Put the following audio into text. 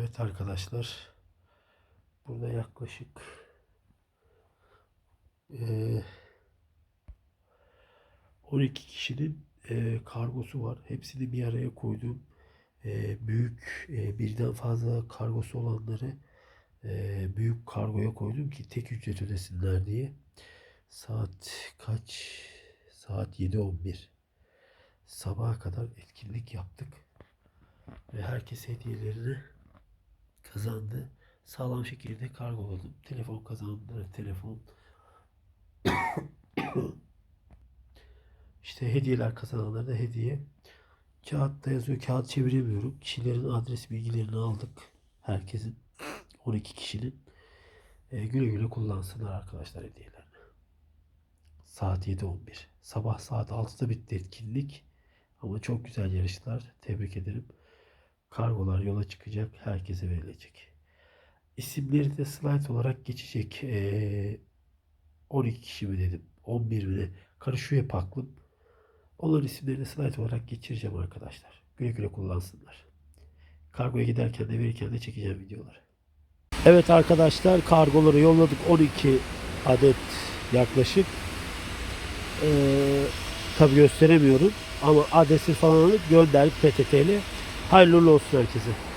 Evet arkadaşlar. Burada yaklaşık eee 12 kişinin eee, kargosu var. Hepsini bir araya koydum. Eee, büyük eee, birden fazla kargosu olanları eee, büyük kargoya koydum ki tek ücret ödesinler diye. Saat kaç? Saat 7.11. Sabaha kadar etkinlik yaptık. Ve herkes hediyelerini kazandı. Sağlam şekilde kargoladım. Telefon kazandı. Telefon. işte hediyeler kazananlara da hediye. Kağıtta yazıyor. Kağıt çeviremiyorum. Kişilerin adres bilgilerini aldık. Herkesin. 12 kişinin. E, güle güle kullansınlar arkadaşlar hediyelerini. Saat 7.11. Sabah saat 6'da bitti etkinlik. Ama çok güzel yarışlar. Tebrik ederim. Kargolar yola çıkacak. Herkese verilecek. İsimleri de slide olarak geçecek. Ee, 12 kişi mi dedim. 11 mi ne? Karışıyor hep. Onların isimlerini slide olarak geçireceğim arkadaşlar. Güle güle kullansınlar. Kargoya giderken de verirken de çekeceğim videoları. Evet arkadaşlar kargoları yolladık 12 adet yaklaşık. Ee, tabi gösteremiyorum ama adresi falan alıp gönderdik PTT'li. Hayırlı olsun herkese.